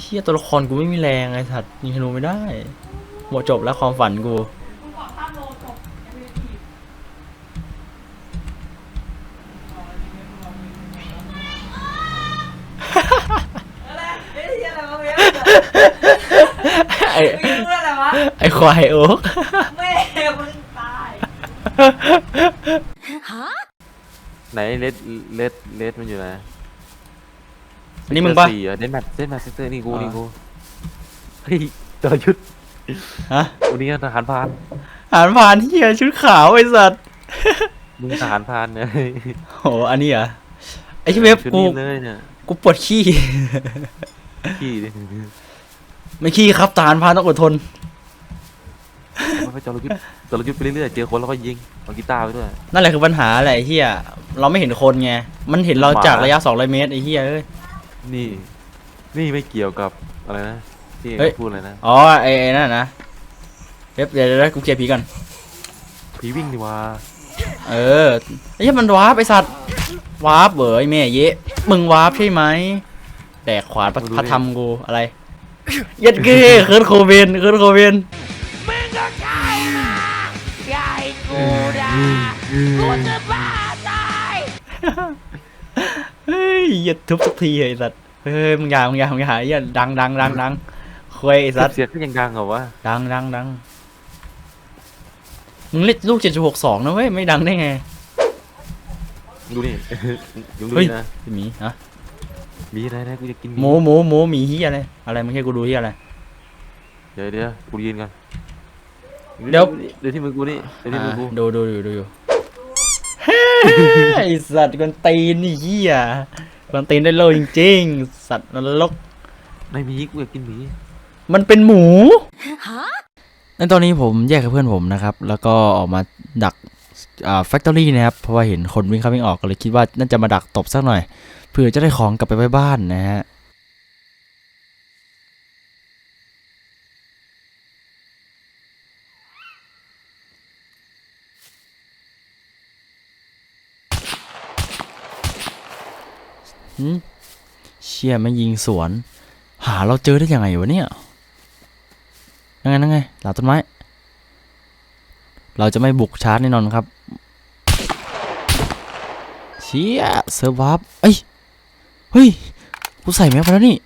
เฮียตัวละครกูไม่มีแรงไอ้สัตว์ยิงธนูไม่ได้ หมดจบแล้วความฝันกูไอ้ไอ้ควายโอ๊กแม่มึงตายไหนเลดเลดเลดมันอยู่ไหน นนี้มึงปะสี่อะเดนแมทเดนแมทเซนเตอร์นี่กูอ๋อนี่กูเฮ้ยจรยุทธ์ฮะวันนี้ทหารพรานอ่านผ่านเฮียชุดขาวไอ้สัตว์มึงทหารพรานเนี่ยโหอันนี้เหรอไอ้ที่เว็บชุดกูนี้เลยเนี่ยกูปวดขี้ ขี้ดิไม่ขี้ครับทหารพรานต้องอดทน มันไปจรยุทธ์จรยุทธ์ไปเรื่อยๆเจอคนแล้วก็ยิงเอากีตาร์ไปด้วย นั่นแหละคือปัญหาแหละไอ้เฮียเราไม่เห็นคนไง มันเห็นเราหมาจากระยะ200เมตรไอ้เฮียเอ้ย นี่ นี่ไม่เกี่ยวกับอะไรนะที่เฮ้ยพูดอะไรนะอ๋อไอ้ไอ้นั่นนะเว็บเดี๋ยวเดี๋ยวเดี๋ยวกูเคลียร์ผีก่อน ผีวิ่งดีว่าเออไอ้เหี้ยมันวาร์ปไอสัตว์วาร์ปเบอไอ้แม่เยะมึงวาร์ปใช่ไหมแดกขวานพระพระธรรมกูอะไรเย็ดเก้เคิร์ดโคเวนเคิร์ดโคเวนเฮ้ยเหยี ยดทุบสักทีไอ้สัตว์เฮ้ยมึงอย่ามึงอย่ามึงอย่าไอ้เหี้ยดังดังดังดังคุยไอ้สัตว์เสียงก็ยังดังเหรอวะดังดังดังมึงเล่นลูกเจ็ดจุดหกสองนะเว้ยไม่ดังได้ไงดูนี่ดูเฮ้ยนี่นะพี่หมีฮะมีอะไรนะกูจะกินหมูหมูหมูหมีเฮียอะไรอะไรไม่ใช่กูดูเฮียอะไรเดี๋ยวเดี๋ยวกูยืนกันเดี๋ยวเดี๋ยวที่มือกูนี่เดี๋ยวที่มือกูอ่าดูดูดูดูอยู่ ไอสัตว์กวนตีนนี่เฮียกวนตีนได้โลจริงๆ สัตว์นรก ไม่มีกูอยากกินหมีมันเป็นหมู ในตอนนี้ผมแยกกับเพื่อนผมนะครับ แล้วก็ออกมาดักอ่าแฟคทอรี่นะครับ เพราะว่าเห็นคนวิ่งเข้าวิ่งออกก็เลยคิดว่าน่าจะมาดักตบสักหน่อย เผื่อจะได้ของกลับไปไว้บ้านนะฮะ หืมเชี่ยไม่ยิงสวน หาเราเจอได้ยังไงวะเนี่ยยังไงยังไงหลังต้นไม้ เราจะไม่บุกชาร์จแน่นอนครับ เชี่ยเซิร์ฟวับเอ้ย เฮ้ย กูใส่แม็กไปแล้วนี่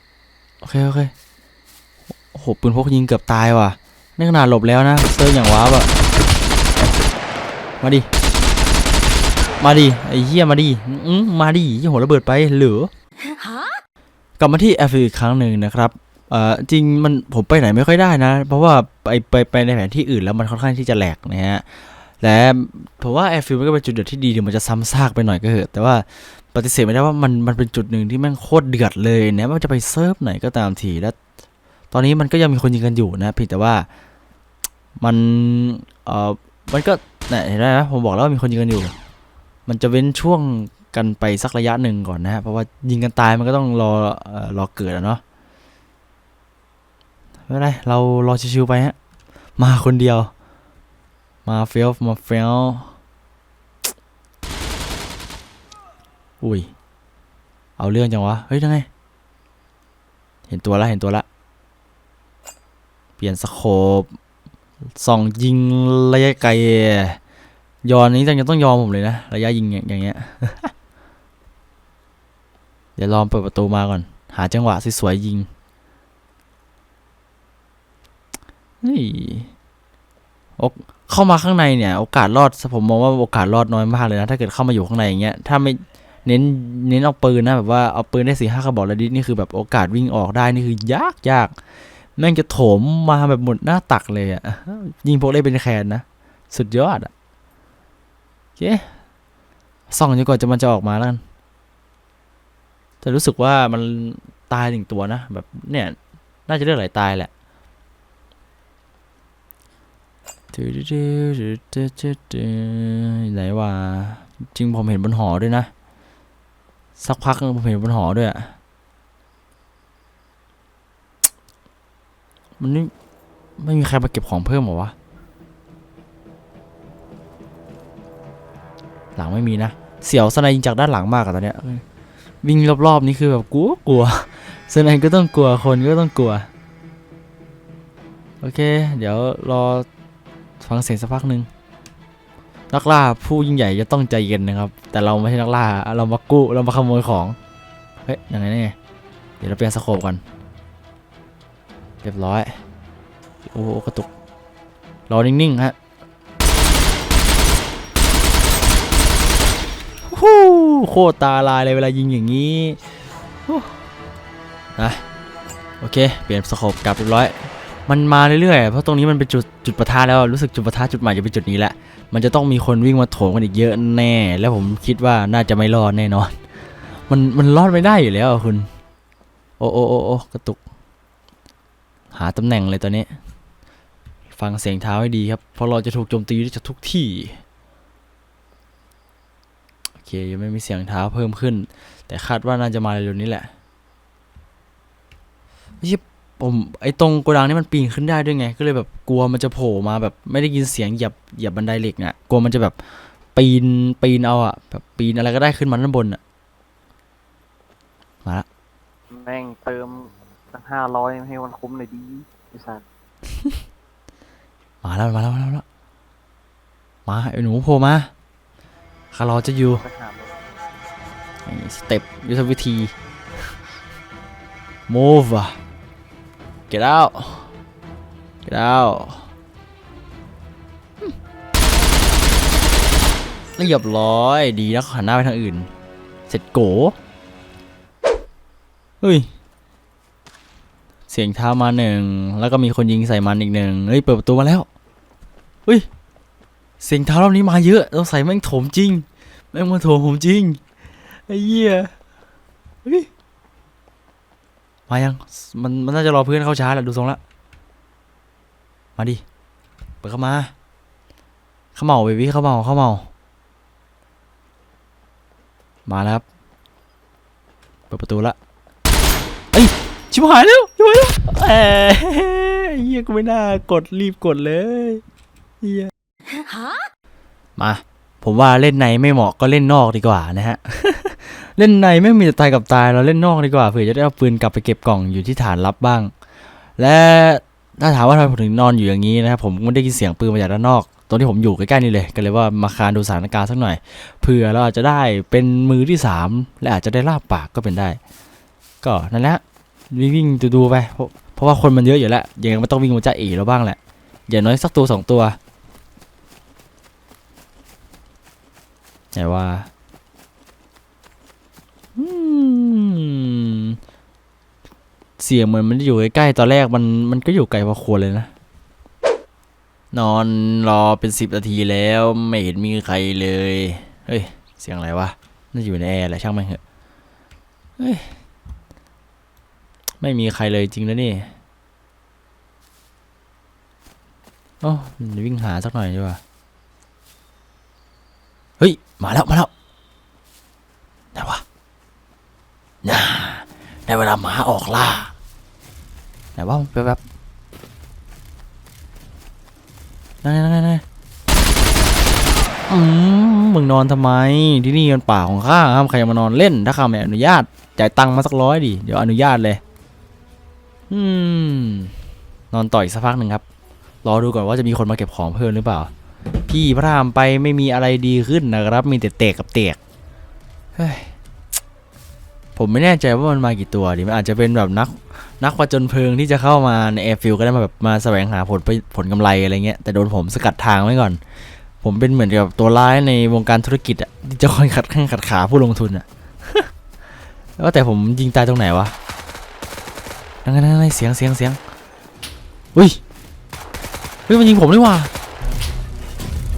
โอเค โอเค โอ้โห ปืนพกยิงเกือบตายว่ะนี่ขนาดหลบแล้วนะ เซิร์ฟอย่างว้าบอะมาดิ มาดิไอ้เหี้ยมาดิอืมมาดิยี่หัวระเบิดไปเหลือกลับมาที่แอฟริกอีกครั้งหนึ่งนะครับเอ่อจริงมันผมไปไหนไม่ค่อยได้นะ เพราะว่าไปไปไปในแผนที่อื่นแล้วมันค่อนข้างที่จะแหลกนะฮะและผมว่าแอร์ฟิลมันก็เป็นจุดเดือดที่ดีถึงมันจะซ้ำซากไปหน่อยก็เถอะแต่ว่าปฏิเสธไม่ได้ว่ามันมันเป็นจุดหนึ่งที่แม่งโคตรเดือดเลยนะไม่ว่าจะไปเซิร์ฟไหนก็ตามทีแล้ว ตอนนี้มันก็ยังมีคนยิงกันอยู่นะเพียงแต่ว่ามันเอ่อมันก็เนี่ยเห็นไหมผมบอกแล้วว่ามีคนยิงกันอยู่ มันจะเว้นช่วงกันไปสักระยะหนึ่งก่อนนะฮะเพราะว่ายิงกันตายมันก็ต้องรอเอ่อรอเกิดอะเนาะไม่เป็นไรเรารอชิวๆไปฮะมาคนเดียว มาเฟลมาเฟลอุ้ยเอาเรื่องจังวะ เฮ้ยยังไง เห็นตัวละเห็นตัวละ เปลี่ยนสโคปส่องยิงระยะไกล ยอนนี้ต้องต้องยอมผมเลยนะ ระยะยิงอย่างเงี้ย เดี๋ยวลองเปิดประตูมาก่อน หาจังหวะสวยๆยิงเฮ้ยโอกเข้ามาข้างในเนี่ย โอกาสรอดผมมองว่าโอกาสรอดน้อยมากเลยนะ ถ้าเกิดเข้ามาอยู่ข้างในอย่างเงี้ย ถ้าไม่เน้นเน้นเอาปืนนะแบบว่าเอาปืนได้สี่ห้ากระบอกแล้วดินี่คือแบบโอกาสวิ่งออกได้นี่คือยากยากแม่งจะโถมมาแบบหมดหน้าตักเลยอะยิงพวกได้เป็นแคนนะ สุดยอดอะ เคส่องจนกว่าจะมันจะออกมาแล้วกันแต่รู้สึกว่ามันตายหนึ่งตัวนะ แบบเนี่ยน่าจะเลือดไหลตายแหละไหนว่าจริงผมเห็นบนหอด้วยนะ สักพักผมเห็นบนหอด้วยอะมันไม่ไม่มีใครมาเก็บของเพิ่มหรอวะ หลังไม่มีนะ เสียวสไนยิงจากด้านหลังมากอะตอนเนี้ยวิ่งรอบๆนี่คือแบบกลัวกลัวเซนไนก็ต้องกลัวคนก็ต้องกลัว โอเค เดี๋ยวรอฟังเสียงสักพักหนึ่งนักล่าผู้ยิ่งใหญ่จะต้องใจเย็นนะครับ แต่เราไม่ใช่นักล่าเรามากู้เรามาขโมยของเฮ้ยยังไงเนี่ยเดี๋ยวเราเปลี่ยนสโคปก่อนเรียบร้อยโอ้โหกระตุกรอนิ่งๆฮะฮู้ โคตรตาลายเลยเวลายิงอย่างนี้นะโอเค เปลี่ยนสโคปกลับเรียบร้อย มันมาเรื่อยๆ เพราะตรงนี้มันเป็นจุดจุดประทะแล้วรู้สึกจุดประทะจุดใหม่จะเป็นจุดนี้แหละ มันจะต้องมีคนวิ่งมาโถมกันอีกเยอะแน่ แล้วผมคิดว่าน่าจะไม่รอดแน่นอน มันมันรอดไม่ได้อยู่แล้วคุณ โอ้โอ้โอ้โอกระตุก หาตำแหน่งเลยตอนนี้ ฟังเสียงเท้าให้ดีครับ เพราะเราจะถูกโจมตีได้จากทุกที่ เคยังไม่มีเสียงเท้าเพิ่มขึ้น แต่คาดว่าน่าจะมาเร็วๆนี้แหละไม่ใช่ผมไอ้ตรงโกดังนี่มันปีนขึ้นได้ด้วยไง ก็เลยแบบกลัวมันจะโผล่มาแบบไม่ได้ยินเสียงเหยียบเหยียบบันไดเหล็กน่ะกลัวมันจะแบบปีนปีนเอาอะแบบปีนอะไรก็ได้ขึ้นมาด้านบนอะมาละแม่งเติมตั้งห้าร้อยให้มันคุ้มเลยดีไอ้สัสมาแล้วมาแล้วมาแล้วมาแล้วมาไอ้หนูโผล่มา คารอจะอยู่สเลยไอ้สเต็ปยุทธวิธี move get out get out เรียบร้อยดีแล้วหันหน้าไปทางอื่น เสร็จโกเฮ้ย เสียงเท้ามาหนึ่ง แล้วก็มีคนยิงใส่มันอีกหนึ่งเฮ้ย เปิดประตูมาแล้วเฮ้ย เสียงเท้ารอบนี้มาเยอะต้องใส่แม่งโถมจริง แม่งมาโถมผมจริง ไอ้เหี้ยมายัง มันมันน่าจะรอเพื่อนเข้าช้าแหละดูทรงละมาดิ เปิดเข้ามาเข้าเมาเบบี้เข้าเมาเข้าเมา มาแล้วครับ เปิดประตูละเอ้ย ชิบหายแล้วชิบหายแล้วเอ้ยเฮียกูไม่น่ากดรีบกดเลยเฮีย มา ผมว่าเล่นในไม่เหมาะก็เล่นนอกดีกว่านะฮะ เล่นในไม่มีแต่ตายกับตายเราเล่นนอกดีกว่าเผื่อจะได้เอาปืนกลับไปเก็บกล่องอยู่ที่ฐานรับบ้าง และถ้าถามว่าทำไมผมถึงนอนอยู่อย่างนี้นะครับผมไม่ได้ยินเสียงปืนมาจากด้านนอกตรงที่ผมอยู่ใกล้ๆนี่เลยก็เลยว่ามาคานดูสถานการณ์สักหน่อยเผื่อเราอาจจะได้เป็นมือที่สามและอาจจะได้ลาบปากก็เป็นได้ ก็นั่นแหละวิ่งๆดูๆไปเพราะว่าคนมันเยอะอยู่แล้วยังไงมันต้องวิ่งมาจ้าเอ๋แล้วบ้างแหละอย่างน้อยสักตัวสองตัว ไหนว่าเสียงเหมือนมันอยู่ใกล้ๆตอนแรกมันมันก็อยู่ไกลพอควรเลยนะ นอนรอเป็นสิบนาทีแล้วไม่เห็นมีใครเลย เฮ้ย เสียงอะไรวะน่าจะอยู่ในแอร์แหละช่างมันเถอะเฮ้ยไม่มีใครเลยจริงนะนี่โอ้วิ่งหาสักหน่อยดีกว่า เฮ้ย มาแล้ว มาแล้วไหนวะน่าได้เวลาหมาออกล่าไหนว่าแป๊บแป๊บนั่นนั่นนั่นนั่นอืมมึงนอนทำไม ที่นี่มันป่าของข้าห้ามใครมานอนเล่น ถ้าข้าไม่อนุญาต จ่ายตังค์มาสักร้อยดิ เดี๋ยวอนุญาตเลย อืม นอนต่ออีกสักพักหนึ่งครับ รอดูก่อนว่าจะมีคนมาเก็บของเพิ่มหรือเปล่า พี่พระรามไปไม่มีอะไรดีขึ้นนะครับ มีแต่เตกกับเตกเฮ้ยผมไม่แน่ใจว่ามันมากี่ตัวดิมันอาจจะเป็นแบบนักนักผจญเพลิงที่จะเข้ามาในแอร์ฟิลก็ได้มาแบบมาแสวงหาผลผลกำไรอะไรเงี้ยแต่โดนผมสกัดทางไว้ก่อน ผมเป็นเหมือนกับตัวร้ายในวงการธุรกิจอะที่จะคอยขัดข้างขัดขาผู้ลงทุนอะแล้วแต่ผมยิงตายตรงไหนวะนั่นนั่นนั่นเสียงเสียงเสียงอุ้ยเฮ้ยมันยิงผมนี่หว่า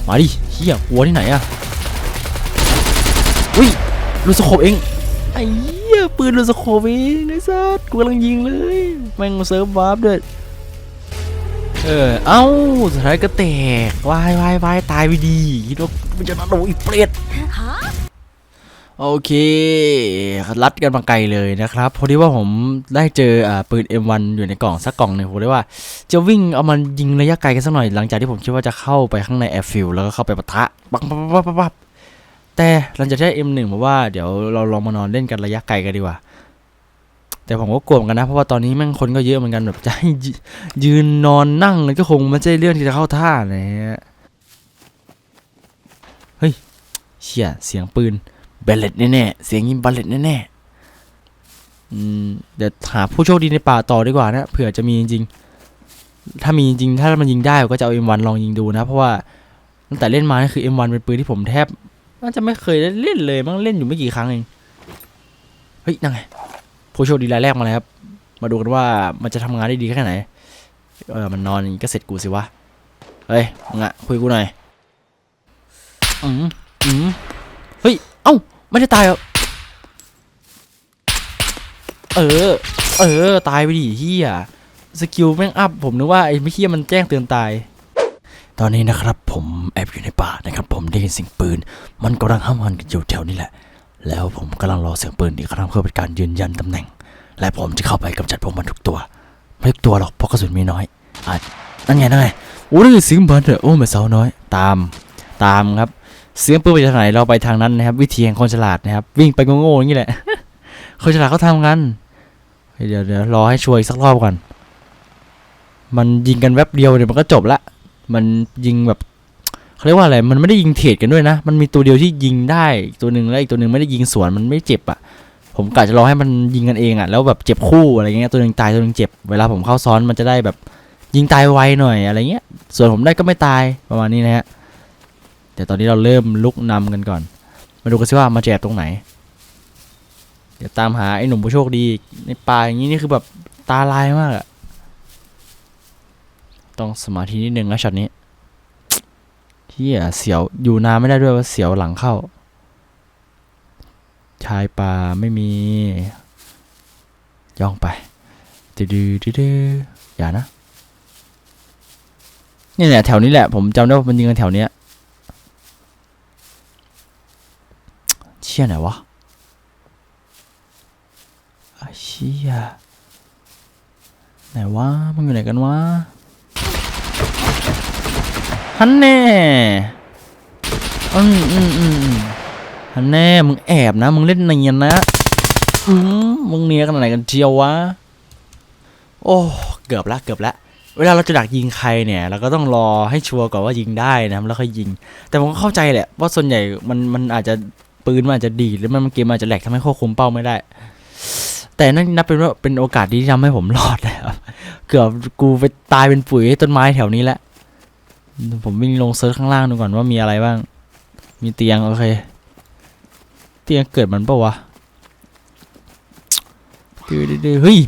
มาดิเฮียหัวที่ไหนอะอุ้ยลูสโคบเองไอ้เหี้ยปืนลูสโคบเองไอ้สัสกูกำลังยิงเลยแม่งเซิร์ฟวาร์ปด้วยเออเอ้าสุดท้ายก็แตกวายวายวายตายไปดีคิดว่ามันจะมาโดนอีกเปรต โอเค รัดกันมาไกลเลยนะครับพอดีว่าผมได้เจออปืน M1 อยู่ในกล่องสักกล่องหนึ่งผมเลยว่า จะวิ่งเอามันยิงระยะไกลกันสักหน่อยหลังจากที่ผมคิดว่าจะเข้าไปข้างในแอร์ฟิลแล้วก็เข้าไปปะทะปังปังปังปังปังแต่หลังจากได้ M1 ผมว่าเดี๋ยวเราลองมานอนเล่นกันระยะไกลกันดีกว่า แต่ผมก็กลัวเหมือนกันนะเพราะว่าตอนนี้แม่งคนก็เยอะเหมือนกันแบบจะให้ยืนนอนนั่งมันก็คงไม่ใช่เรื่องที่จะเข้าท่านะฮะเฮ้ยเชี่ยเสียงปืน เบลเลตแน่ๆ เสียงยิงบัลเลตแน่ๆเดี๋ยวหาผู้โชคดีในป่าต่อดีกว่านะเผื่อจะมีจริงๆ ถ้ามีจริงถ้ามันยิงได้ก็จะเอา M1 ลองยิงดูนะ เพราะว่าตั้งแต่เล่นมานี่คือ M1 เป็นปืนที่ผมแทบน่าจะไม่เคยเล่นเลยมั้งเล่นอยู่ไม่กี่ครั้งเองเฮ้ยนั่งไงผู้โชคดีรายแรกมาแล้วครับ มาดูกันว่ามันจะทำงานได้ดีแค่ไหน เออมันนอนก็เสร็จกูสิวะเฮ้ยมึงอะคุยกูหน่อยอืมอืมเฮ้ย อ้าไม่ได้ตายเหรอเออ เออ ตายไปดิเฮียสกิลแม่งอัพผมนึกว่าไอ้ไม่เฮียมันแจ้งเตือนตาย ตอนนี้นะครับ ผมแอบอยู่ในป่านะครับ ผมได้ยินเสียงปืน มันกำลังห้ามหันกันอยู่แถวนี้แหละ แล้วผมกำลังรอเสียงปืนอีกครั้งเพื่อเป็นการยืนยันตำแหน่ง และผมจะเข้าไปกำจัดพวกมันทุกตัว ไม่ทุกตัวหรอกเพราะกระสุนมีน้อยอะนั่นไงนั่นไงโอ้นี่เสียงบันเถอะโอ้แม่สาวน้อย ตาม ตามครับ เสียงปืนไปทางไหนเราไปทางนั้นนะครับ วิธีแห่งคนฉลาดนะครับ วิ่งไปโง่ๆอย่างนี้แหละ คนฉลาดเขาทำกัน เดี๋ยวเดี๋ยวรอให้ช่วยอีกสักรอบก่อน มันยิงกันแวบเดียวเดี๋ยวมันก็จบละ มันยิงแบบเขาเรียกว่าอะไร มันไม่ได้ยิงเทรดกันด้วยนะ มันมีตัวเดียวที่ยิงได้ตัวหนึ่งแล้วอีกตัวหนึ่งไม่ได้ยิงสวนมันไม่เจ็บอะ ผมกะจะรอให้มันยิงกันเองอะ แล้วแบบเจ็บคู่อะไรเงี้ย ตัวหนึ่งตายตัวหนึ่งเจ็บ เวลาผมเข้าซ้อนมันจะได้แบบยิงตายไวหน่อยอะไรเงี้ย ส่วนผมได้ก็ไม่ตายประมาณนี้นะฮะ แต่ตอนนี้เราเริ่มลุกนำกันก่อน มาดูกันสิว่ามาแจกตรงไหน เดี๋ยวตามหาไอ้หนุ่มผู้โชคดีในป่าอย่างนี้นี่คือแบบตาลายมากอะต้องสมาธินิดนึงนะช็อตนี้เฮียเสียวอยู่นานไม่ได้ด้วยว่าเสียวหลังเข้า ชายป่าไม่มี ย่องไปดืดืดื้อดื้ออย่านะนี่แหละแถวนี้แหละผมจำได้ว่ามันยิงกันแถวเนี้ย เชี่ยไหนวะอะเชี่ยไหนวะมันอยู่ไหนกันวะฮันแน่อืมอืมอืมอืมฮันแน่ มึงแอบนะ มึงเล่นเนียนนะอืมมึงเนียนกันไหนกันเจียววะ โอ้ เกือบละเกือบละเวลาเราจะดักยิงใครเนี่ยเราก็ต้องรอให้ชัวร์ก่อนว่ายิงได้นะแล้วค่อยยิง แต่ผมก็เข้าใจแหละว่าส่วนใหญ่มันมันอาจจะ ปืนมันอาจจะดีหรือมันเกมอาจจะแหลกทำให้ควบคุมเป้าไม่ได้ แต่นั่นนับเป็นว่าเป็นโอกาสที่ทำให้ผมรอดแล้วเกือบกูไปตายเป็นปุ๋ยต้นไม้แถวนี้แหละผมวิ่งลงเซิร์ชข้างล่างดูก่อนว่ามีอะไรบ้าง มีเตียงโอเค เตียงเกิดมันปะวะดื้อดื้อเฮ้ย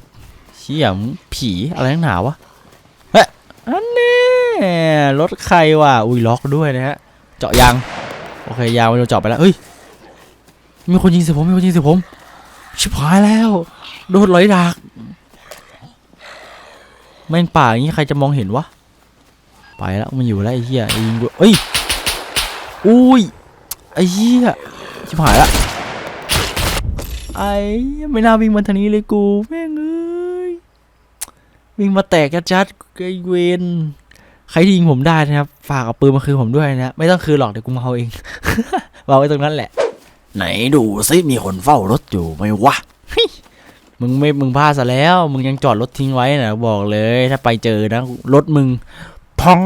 เชี่ยมงผีอะไรนักหนาวะเฮ้ยอันนี้รถใครวะอุ้ยล็อกด้วยนะฮะ เจาะยาง โอเคยางมันโดนเจาะไปแล้วเฮ้ย มีคนยิงใส่ผมมีคนยิงใส่ผม ชิบหายแล้ว โดนร้อยดักแม่งป่าอย่างนี้ใครจะมองเห็นวะ ไปแล้วมันอยู่แล้วไอ้เหี้ยไอ้ยิงด้วยเอ้ยอุ้ยไอ้เหี้ยชิบหายละไอ้ไม่น่าวิ่งมาทางนี้เลยกูแม่งเอ้ยวิ่งมาแตกจัดๆไอ้เวนใครที่ยิงผมได้นะครับ ฝากเอาปืนมาคืนผมด้วยนะ ไม่ต้องคืนหรอกเดี๋ยวกูมาเอาเองวางไว้ตรงนั้นแหละ ไหนดูซิมีคนเฝ้ารถอยู่ไหมวะเฮ้ยมึงไม่มึงพลาดซะแล้ว มึงยังจอดรถทิ้งไว้นะบอกเลยถ้าไปเจอนะรถมึงพัง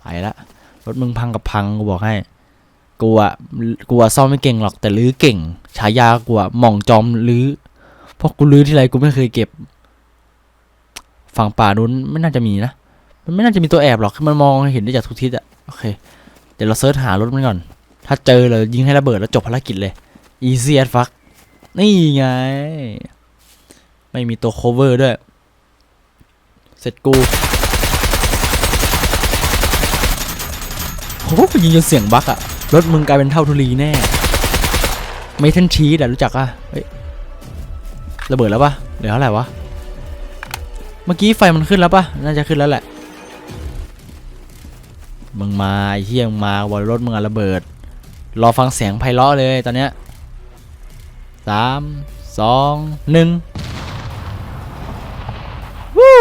ไปละรถมึงพังกับพังกูบอกให้กูอะกูอะซ่อมไม่เก่งหรอกแต่ลื้อเก่ง ฉายากูอะหม่องจอมลื้อเพราะกูลื้อที่ไรกูไม่เคยเก็บ ฝั่งป่านู้นไม่น่าจะมีนะมันไม่น่าจะมีตัวแอบหรอกคือมันมองเห็นได้จากทุกทิศอะโอเค เดี๋ยวเราเซิร์ชหารถมันก่อน ถ้าเจอเลยยิงให้ระเบิดแล้วจบภารกิจเลย easy as fuck นี่ไง ไม่มีตัว cover ด้วย เสร็จกูโอ้โหยิงจนเสียงบั๊กอะรถมึงกลายเป็นเท่าทุลีแน่ไม่ทันชีสอะรู้จักอะเฮ้ยระเบิดแล้วปะเหลือเท่าไหร่วะ เมื่อกี้ไฟมันขึ้นแล้วปะน่าจะขึ้นแล้วแหละ มึงมาไอ้เฮียมึงมาบอลรถมึงอะระเบิด รอฟังเสียงไพเราะเลยตอนเนี้ยสามสองหนึ่งวู้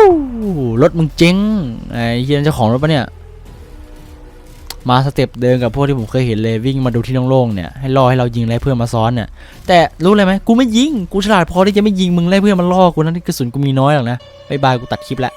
รถมึงเจ๊งไอ้เฮียเจ้าของรถปะเนี่ย มาสเต็ปเดินกับพวกที่ผมเคยเห็นเลยวิ่งมาดูที่โล่งๆเนี่ยให้ล่อให้เรายิงไล่เพื่อนมาซ้อนเนี่ยแต่รู้เลยไหมกูไม่ยิงกูฉลาดพอที่จะไม่ยิงมึงไล่เพื่อนมันล่อกูนะที่กระสุนกูมีน้อยหรอกนะบายบายกูตัดคลิปละ